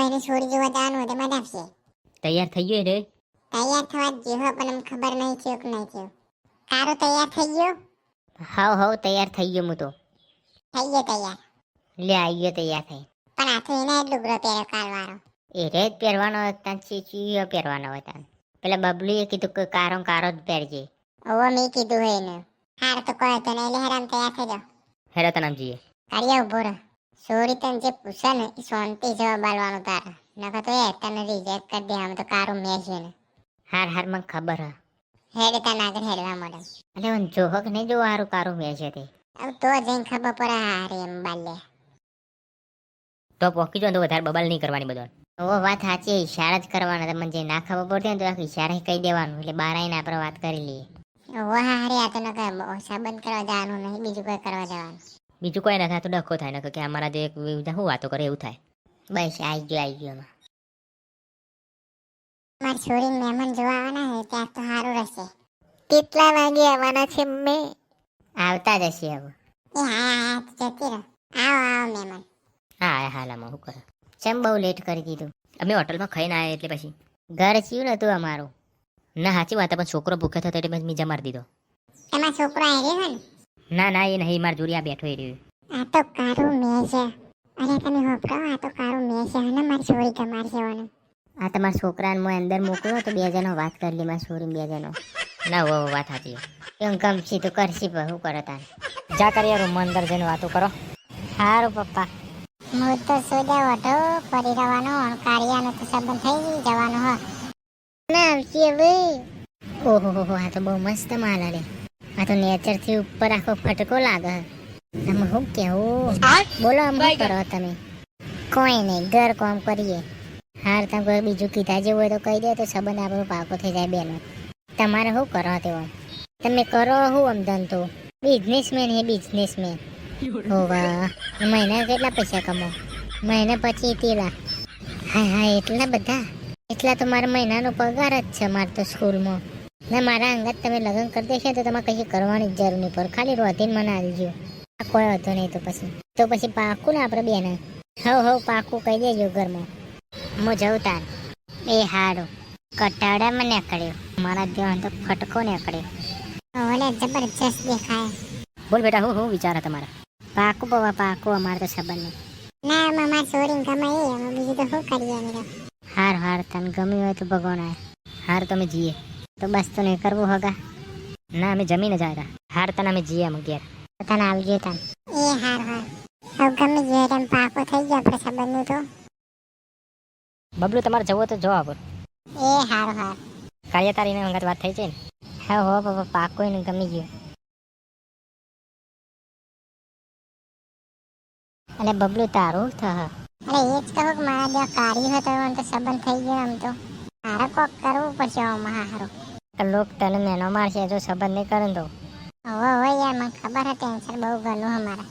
ભાઈને છોડી જોવા જવાનું હતું તો આપશે તૈયાર થઈ ગયો રે? તૈયાર થવા જેવો પણ એમ ખબર નહીં થયો કે નહીં થયો. તારો તૈયાર થઈ ગયો? હાવ હાવ તૈયાર થઈ ગયો હું તો. થઈ ગયો તૈયાર. લે આવી ગયો તૈયાર થઈ. પણ આ તો એને લુગડો પહેર્યો કારવાળો એ રે જ પહેરવાનો તાન ચીચીઓ પહેરવાનો હોય તાન. પેલા બબલુએ કીધું કે કારો કારો જ પહેરજે. ઓવો મેં કીધું હોય એને. હાર તો કોઈ તો નહીં લે હેરાન તૈયાર થઈ જાઓ. હેરો તનામ જઈએ કાર્ય ઊભો રહો. સોરી તને જે પૂછે ને એ શાંતિ જવાબ આલવાનો તારે. નકર તો એ તને રિજેક્ટ કરી દે આમ તો કારું મેં છે ને હાર હાર મને ખબર હા. હેડ તને આગળ હેડવા મળે એટલે હું જોહો કે નહીં જોવા હારું કારું મેં છે તે. હવે તો જઈને ખબર પડે હારે એમ બાલે તો પોકી જો તો વધારે બબાલ નહીં કરવાની બધો ઓ વાત સાચી ઈશારા જ કરવાના તમને જે ના ખબર પડતી ને તો આખી ઈશારા કહી દેવાનું એટલે બાર આવીને આપણે વાત કરી લઈએ. ઓ હારે આ તો નકર સંબંધ કરવા જવાનું નહીં બીજું કોઈ કરવા જવાનું. બીજું કોઈ ના થાય તો ડખો થાય નકર કે અમારા જે શું વાતો કરે એવું થાય. બસ આવી ગયો આવી ગયો. મારી છોરી મહેમાન જોવા આવવાના છે ત્યાં તો સારું રહેશે. કેટલા વાગે આવવાના છે મેં આવતા જ હશે હવે. એ હા હા જતી રહો. આવો આવો મહેમાન. હા હા હાલામાં હું કરે? ચમ બહુ લેટ કરી દીધું? અમે હોટલમાં ખાઈને આવ્યા એટલે પછી. ઘર ચીયું નતું અમારું. ના સાચી વાત પણ છોકરો ભૂખ્યો થતો એટલે મેં મીજા મારી દીધો. તમારો છોકરો આવી રહ્યો ને? ના ના એ નહીં મારા જોડી બેઠો એ રહ્યું. આ તો કારું મેં છે. અરે તમે હોપરો આ તો કારું મેં છે. અને મારી છોરી તમારી છે આ તમારા છોકરાને હું અંદર મોકલો તો બે જણો વાત કરી લે મારા છોરી બે જણો. ના હો વાત સાચી. એમ ગમશી તો કરશી પણ શું કરો તાર. જા કરી રૂમમાં અંદર જઈને વાતો કરો. સારું પપ્પા. હું તો સોજા વટો ફરી રવાનો કારિયાનો તો સંબંધ થઈ જવાનો હા. ના આવશે હવે ઓહો હો હો આ તો બહુ મસ્ત માલ રે આ તો નેચરથી ઉપર આખો ફટકો લાગે. તમે શું કેવું? બોલો આમ શું કરો તમે. કોઈ નહીં ઘર કામ કરીએ. હાર તમે કોઈ બીજું કીધા જેવું હોય તો કહી દે તો સંબંધ આપણો પાકો થઈ જાય બેનો. તમારે શું કરો તેવો તમે કરો શું આમ ધંધો? બિઝનેસમેન હે બિઝનેસમેન. ઓ વાહ મહિના કેટલા પૈસા કમો મહિના પછી તેલા. હા હા એટલા બધા? એટલા તો મારા મહિનાનો પગાર જ છે મારે તો સ્કૂલમાં. ના મારા અંગત તમે લગ્ન કરી દેશો તો તમારે કશી કરવાની જ જરૂર નહીં. પડે ખાલી રોધીને મને આવજો આ કોઈ હતો નહીં તો પછી. તો પછી પાકું ને આપણે બેને. હવ હવ પાકું કહી દેજો ઘરમાં. હું જઉં તાર. એ હારું. કટાડામાં નીકળ્યો. મારા ધ્યાન તો ફટકો નીકળ્યો. ઓલે જબરજસ્ત દેખાય. બોલ બેટા હું હું વિચાર તમારા પાકું બવા પાકું અમારે તો સંબંધ ના મામા છોરીને ગમે એ. બીજું તો શું કરીએ હાર હાર. તને ગમ્યું હોય તો ભગવાન હાર તમે જીએ. તો બસ તને કરવું હોગા? ના અમે જમીને જ આવ્યા હાર તને અમે જીયા અમે ઘેર તને આવજો તને. એ હાર હાર હવે ગમે જે એમ પાકો થઈ ગયો આપણે સંબંધનું તો. બબલુ તમારે જવો તો જો પર એ હાર હાર કાર્ય તારીને અંગત વાત થઈ છે ને? હા હો બાબા પાકો ને ગમી ગયો. અને બબલું તારું થ અરે એ જ કહું કે મારા જો કાર્ય હતો એમ તો સંબંધ થઈ ગયો આમ તો. મારે કોક કરવું પડશે આમાં હારું. લોક તને મેનો મારશે જો સંબંધ નહીં કરે તો. હવે હવે યાર, મને ખબર હતી ટેન્શન બહુ ઘણું અમારે.